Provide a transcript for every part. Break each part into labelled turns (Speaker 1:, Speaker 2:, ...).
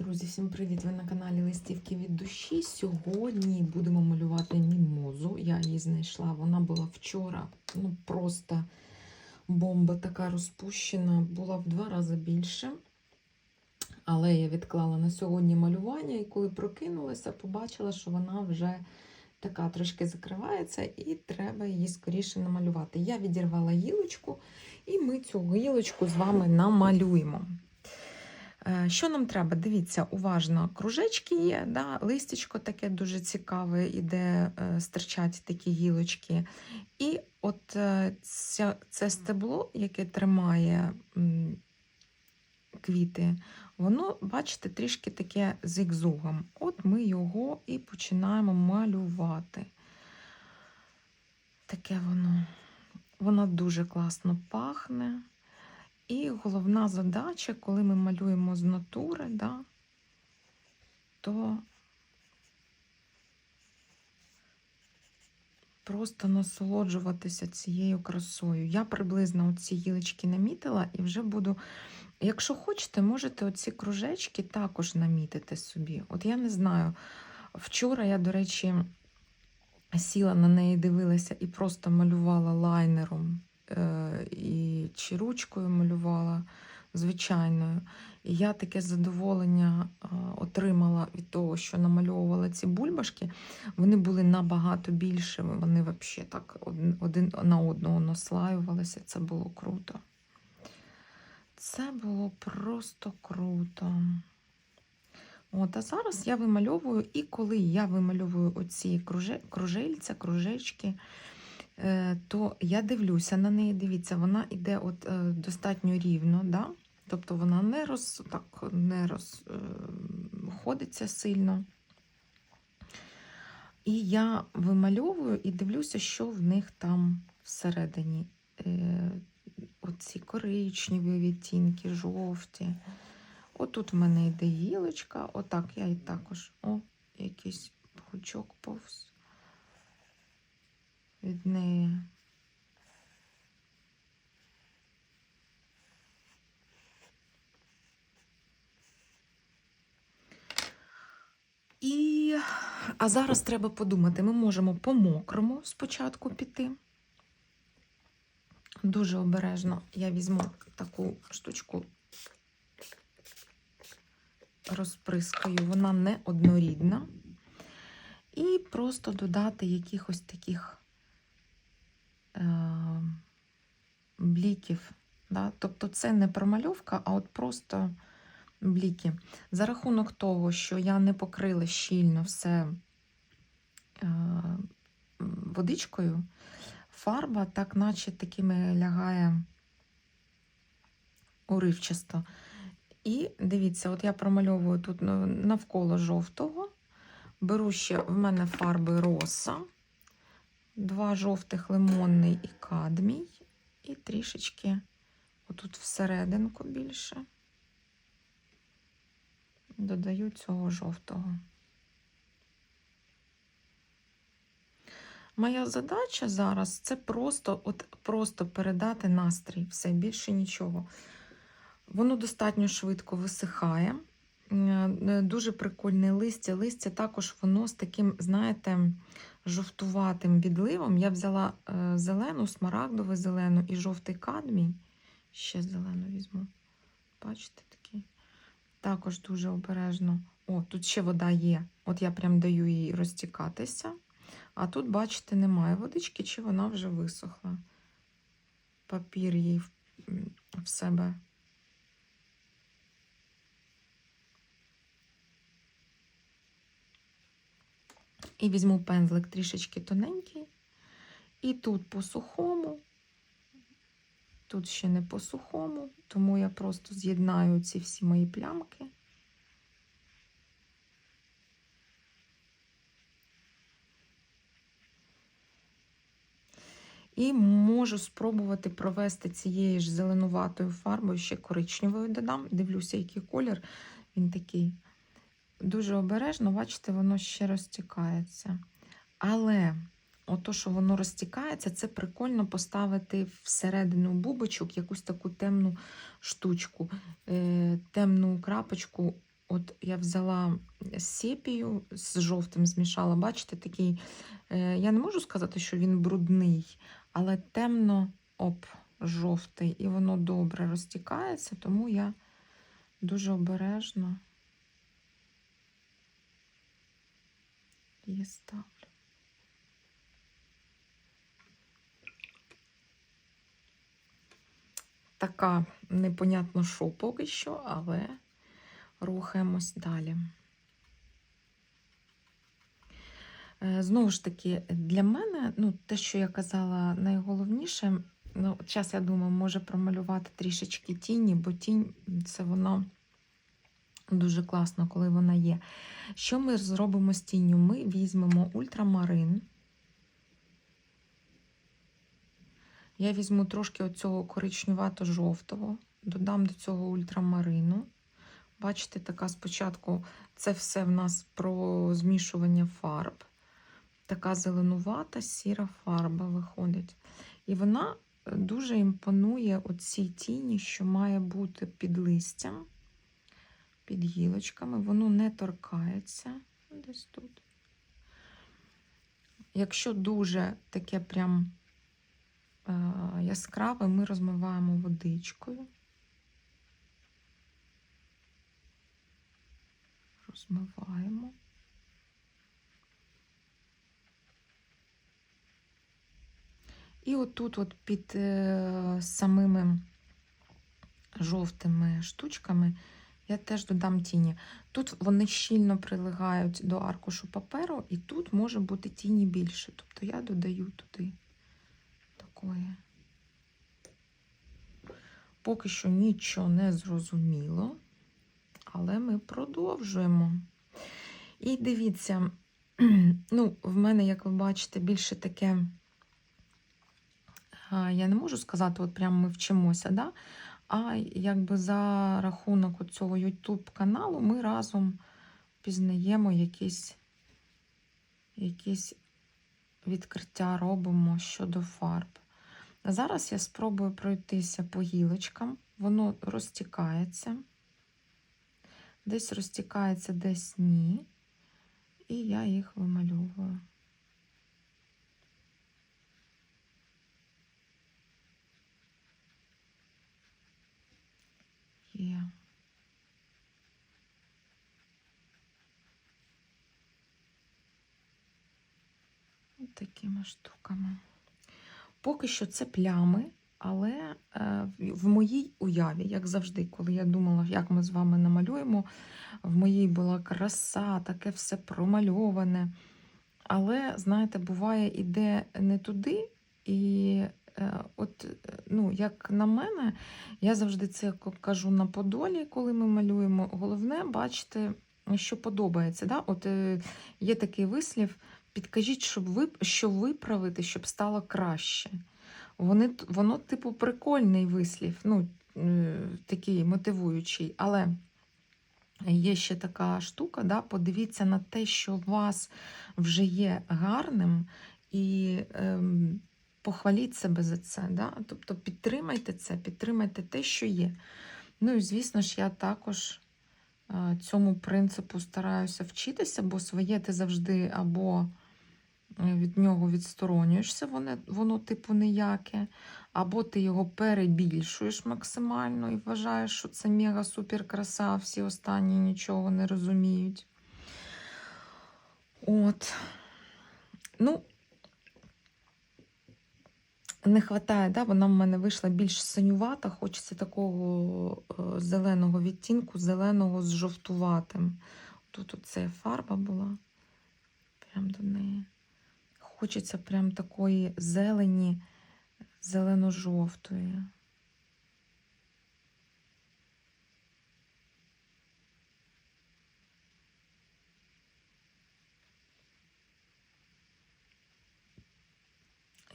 Speaker 1: Друзі, всім привіт! Ви на каналі Листівки від душі. Сьогодні будемо малювати мімозу. Я її знайшла. Вона була вчора. Ну просто бомба така розпущена, була в два рази більше. Але я відклала на сьогодні малювання, і коли прокинулася, побачила, що вона вже така трошки закривається, і треба її скоріше намалювати. Я відірвала гілочку, і ми цю гілочку з вами намалюємо. Е, Що нам треба? Дивіться, уважно, кружечки є, да? листячко таке дуже цікаве, іде е, стирчать такі гілочки. І от е, ця, це стебло, яке тримає квіти, воно, бачите, трішки таке зигзугом. От ми його і починаємо малювати. Таке воно. Воно дуже класно пахне. І головна задача, коли ми малюємо з натури, да, то просто насолоджуватися цією красою. Я приблизно ці гілочки намітила і вже буду. Якщо хочете, можете оці кружечки також намітити собі. От я не знаю. Вчора я, до речі, сіла на неї, дивилася і просто малювала лайнером і чи ручкою малювала звичайною. І я таке задоволення е, отримала від того, що намальовувала ці бульбашки. Вони були набагато більше, вони взагалі так один, на одного наслаювалися. Це було круто. Це було просто круто. От, а зараз я вимальовую, і коли я вимальовую оці круже, кружельця, кружечки, е, то я дивлюся на неї, дивіться, вона йде от, е, достатньо рівно, да? тобто вона не, роз, так, не розходиться сильно. І я вимальовую і дивлюся, що в них там всередині. Е, Оці коричневі відтінки, жовті. Отут в мене йде гілочка, отак я і також. О, якийсь пучок повз від неї. І, а зараз треба подумати, ми можемо по мокрому спочатку піти. Дуже обережно я візьму таку штучку, розприскаю, вона не однорідна. І просто додати якихось таких бліків. Да? Тобто це не промальовка, а от просто бліки. За рахунок того, що я не покрила щільно все е, водичкою, фарба так наче такими лягає уривчасто. І дивіться, от я промальовую тут навколо жовтого. Беру ще в мене фарби роса, два жовтих лимонний і кадмій, і трішечки отут всерединку більше додаю цього жовтого. Моя задача зараз це просто от, просто передати настрій, все, більше нічого. Воно достатньо швидко висихає. Е, Дуже прикольне листя. Листя також воно з таким, знаєте, жовтуватим відливом. Я взяла е, зелену, смарагдову зелену і жовтий кадмій. Ще зелену візьму. Бачите, такий. Також дуже обережно. О, тут ще вода є. От я прям даю їй розтікатися. А тут, бачите, немає водички, чи вона вже висохла. Папір їй в себе. І візьму пензлик трішечки тоненький. І тут по сухому, тут ще не по сухому, тому я просто з'єднаю ці всі мої плямки. І можу спробувати провести цією ж зеленуватою фарбою, ще коричневою додам. Дивлюся, який колір. Він такий дуже обережно, бачите, воно ще розтікається. Але ото, що воно розтікається, це прикольно поставити всередину бубочок якусь таку темну штучку, е, темну крапочку от я взяла сепію з жовтим змішала. Бачите, такий, е, я не можу сказати, що він брудний, але темно оп, жовтий, і воно добре розтікається, тому я дуже обережно її ставлю. Така непонятно що поки що, але рухаємось далі. Е, Знову ж таки, для мене, ну, те, що я казала, найголовніше, ну, зараз я думаю, може промалювати трішечки тіні, бо тінь це воно дуже класно, коли вона є. Що ми зробимо з тінню? Ми візьмемо ультрамарин. Я візьму трошки оцього коричневато-жовтого, додам до цього ультрамарину. Бачите, така спочатку це все в нас про змішування фарб. Така зеленувата, сіра фарба виходить. І вона дуже імпонує оцій тіні, що має бути під листям, під гілочками. Воно не торкається десь тут. Якщо дуже таке прям е, яскраве, ми розмиваємо водичкою. Розмиваємо. І отут, от під е, самими жовтими штучками, я теж додам тіні. Тут вони щільно прилегають до аркушу паперу, і тут може бути тіні більше. Тобто я додаю туди такої. Поки що нічого не зрозуміло, але ми продовжуємо. І дивіться, ну, в мене, як ви бачите, більше таке. Я не можу сказати, от прямо ми вчимося, да? А якби за рахунок цього YouTube каналу ми разом пізнаємо якісь, якісь відкриття робимо щодо фарб. Зараз я спробую пройтися по гілочкам, воно розтікається, десь розтікається, десь ні, і я їх вимальовую. Є. Ось такими штуками. Поки що це плями, але е, в моїй уяві, як завжди, коли я думала, як ми з вами намалюємо, в моїй була краса, таке все промальоване. Але, знаєте, буває, іде не туди, і от, е, ну, як на мене, я завжди це кажу на Подолі, коли ми малюємо. Головне бачити, що подобається. Да? От е, Є такий вислів: підкажіть, щоб ви, що виправити, щоб стало краще. Вони, Воно, типу, прикольний вислів, ну, такий мотивуючий. Але є ще така штука, да? подивіться на те, що у вас вже є гарним. і... Ем, похваліть себе за це. Да? Тобто підтримайте це, підтримайте те, що є. Ну і, звісно ж, я також цьому принципу стараюся вчитися, бо своє ти завжди або е, від нього відсторонюєшся, воно, воно типу ніяке, або ти його перебільшуєш максимально і вважаєш, що це мега-супер краса, всі останні нічого не розуміють. От. Ну, не вистачає, да? вона в мене вийшла більш синювата, хочеться такого е, зеленого відтінку, зеленого з жовтуватим. Тут оце фарба була прям до неї. Хочеться прям такої зелені, зелено-жовтої.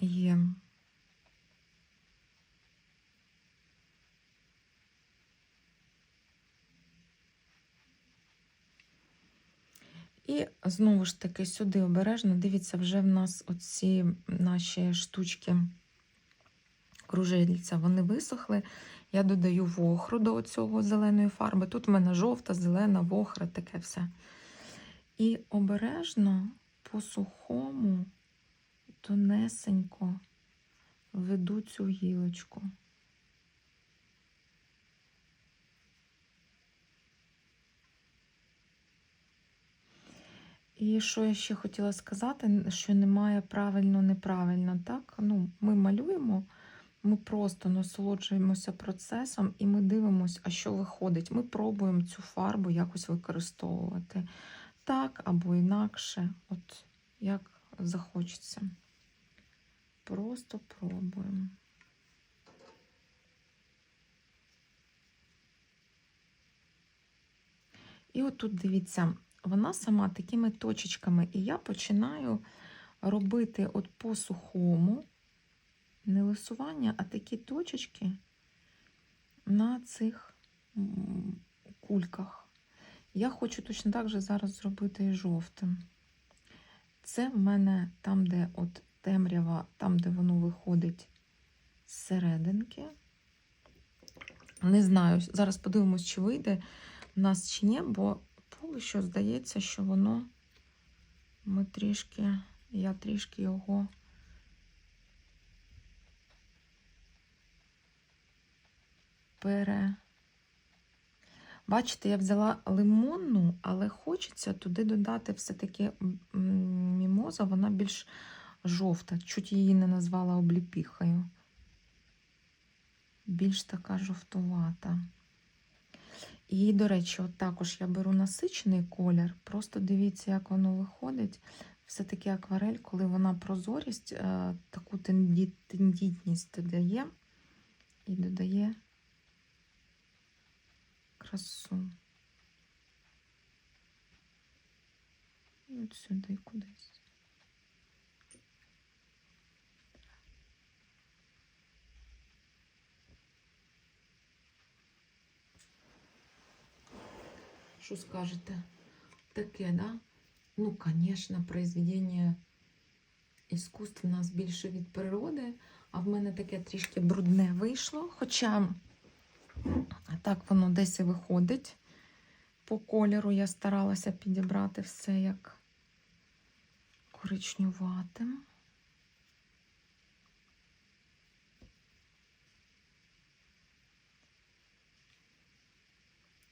Speaker 1: Є. І знову ж таки сюди обережно, дивіться, вже в нас оці наші штучки кружельця, вони висохли. Я додаю вохру до цього зеленої фарби. Тут в мене жовта, зелена, вохра, таке все. І обережно по сухому, тонесенько веду цю гілочку. І що я ще хотіла сказати, що немає правильно, неправильно. Так? Ну, Ми малюємо, ми просто насолоджуємося процесом і ми дивимося, а що виходить. Ми пробуємо цю фарбу якось використовувати. Так або інакше, от як захочеться. Просто пробуємо. І отут дивіться, вона сама такими точечками, і я починаю робити от по сухому, не лисування, а такі точечки на цих кульках. Я хочу точно так же зараз зробити і жовтим. Це в мене там, де от темрява, там, де воно виходить з серединки. Не знаю, зараз подивимось, чи вийде в нас чи ні, бо поки що здається, що воно ми трішки, я трішки його пере. Бачите, я взяла лимонну, але хочеться туди додати все-таки мімоза, вона більш жовта. Чуть її не назвала обліпіхою. Більш така жовтувата. І, до речі, от також я беру насичений колір. Просто дивіться, як воно виходить. Все-таки акварель, коли вона прозорість, е, таку тендітність додає і додає красу. І от сюди кудись. Що скажете? Таке, да? Ну, звісно, произведення іскусств у нас більше від природи, а в мене таке трішки брудне вийшло. Хоча так воно десь і виходить. По кольору я старалася підібрати все як коричнюватим.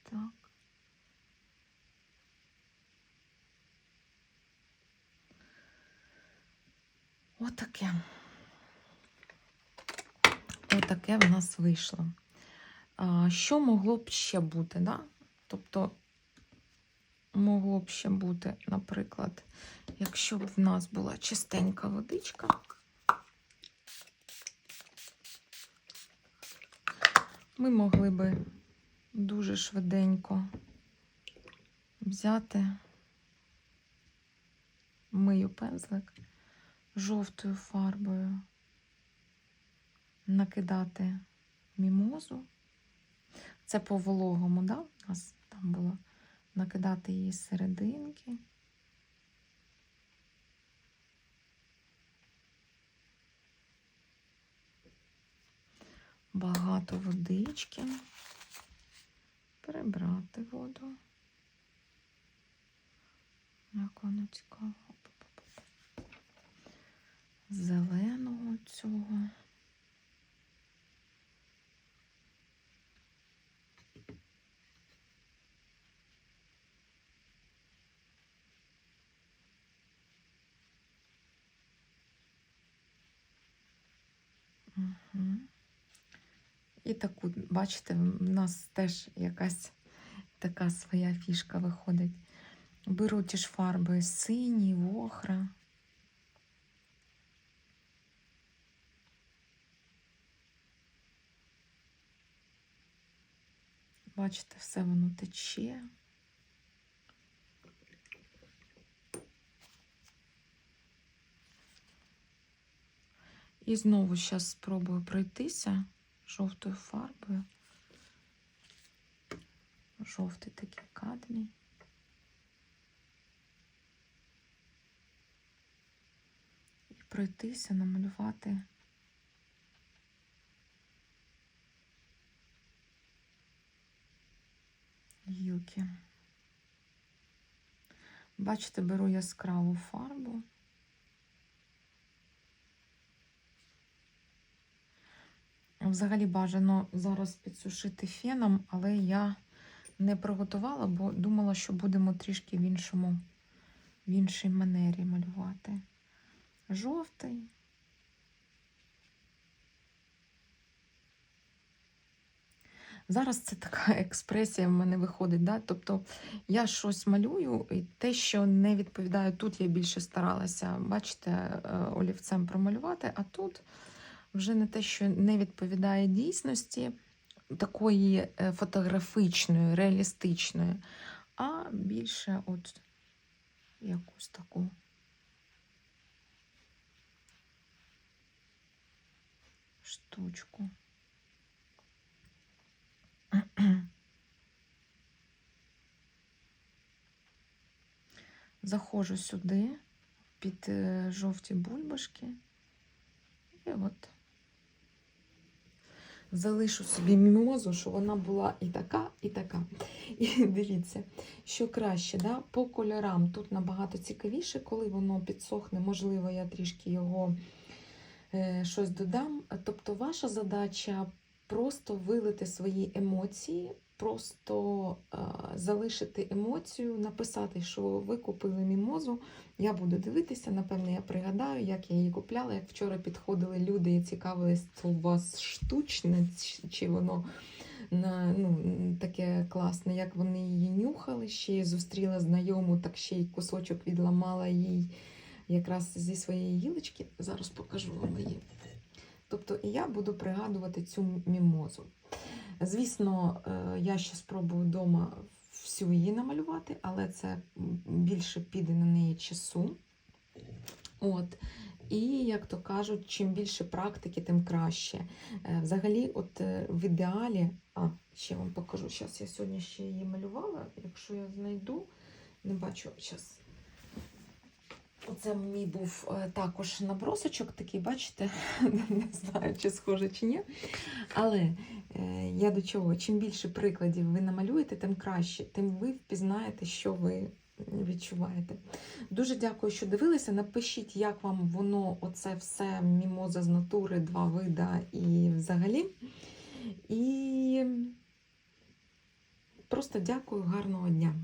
Speaker 1: Так. Отаке. Отаке в нас вийшло. Що могло б ще бути? Да? Тобто, могло б ще бути, наприклад, якщо б в нас була чистенька водичка. Ми могли би дуже швиденько взяти мию пензлик жовтою фарбою, накидати мімозу. Це по вологому, да? У нас там було накидати її з серединки. Багато водички, перебрати воду. Як воно цікаво. Зеленого цього. І таку, бачите, в нас теж якась така своя фішка виходить. Беру ті ж фарби синій, вохра. Бачите, все воно тече. І знову зараз спробую пройтися жовтою фарбою. Жовтий такий кадмій. І пройтися, намалювати руки. Бачите, беру яскраву фарбу. Взагалі бажано зараз підсушити феном, але я не приготувала, бо думала, що будемо трішки в іншому, в іншій манері малювати. Жовтий. Зараз це така експресія в мене виходить. Да? Тобто я щось малюю, і те, що не відповідає тут, я більше старалася, бачите, е, олівцем промалювати, а тут вже не те, що не відповідає дійсності, такої е, фотографічної, реалістичної, а більше от якусь таку. Штучку. Заходжу сюди під е, жовті бульбашки. І от залишу собі мімозу, що вона була і така, і така. І дивіться, що краще, да? по кольорам тут набагато цікавіше, коли воно підсохне, можливо, я трішки його е, щось додам. Тобто, ваша задача просто вилити свої емоції, просто е, залишити емоцію, написати, що ви купили мімозу. Я буду дивитися, напевне, я пригадаю, як я її купляла, як вчора підходили люди і цікавились, це у вас штучне, чи- воно на, ну, таке класне, як вони її нюхали, ще зустріла знайому, так ще й кусочок відламала їй якраз зі своєї гілочки. Зараз покажу вам її. Тобто і я буду пригадувати цю мімозу. Звісно, е, я ще спробую вдома всю її намалювати, але це більше піде на неї часу. От. І, як то кажуть, чим більше практики, тим краще. Е, Взагалі, от е, в ідеалі, а, ще вам покажу, зараз я сьогодні ще її малювала, якщо я знайду, не бачу зараз. Оце мій був е, також набросочок такий, бачите, не знаю, чи схоже, чи ні. Але е, я до чого? Чим більше прикладів ви намалюєте, тим краще, тим ви впізнаєте, що ви відчуваєте. Дуже дякую, що дивилися. Напишіть, як вам воно, оце все мімоза з натури, два вида і взагалі. І просто дякую, гарного дня.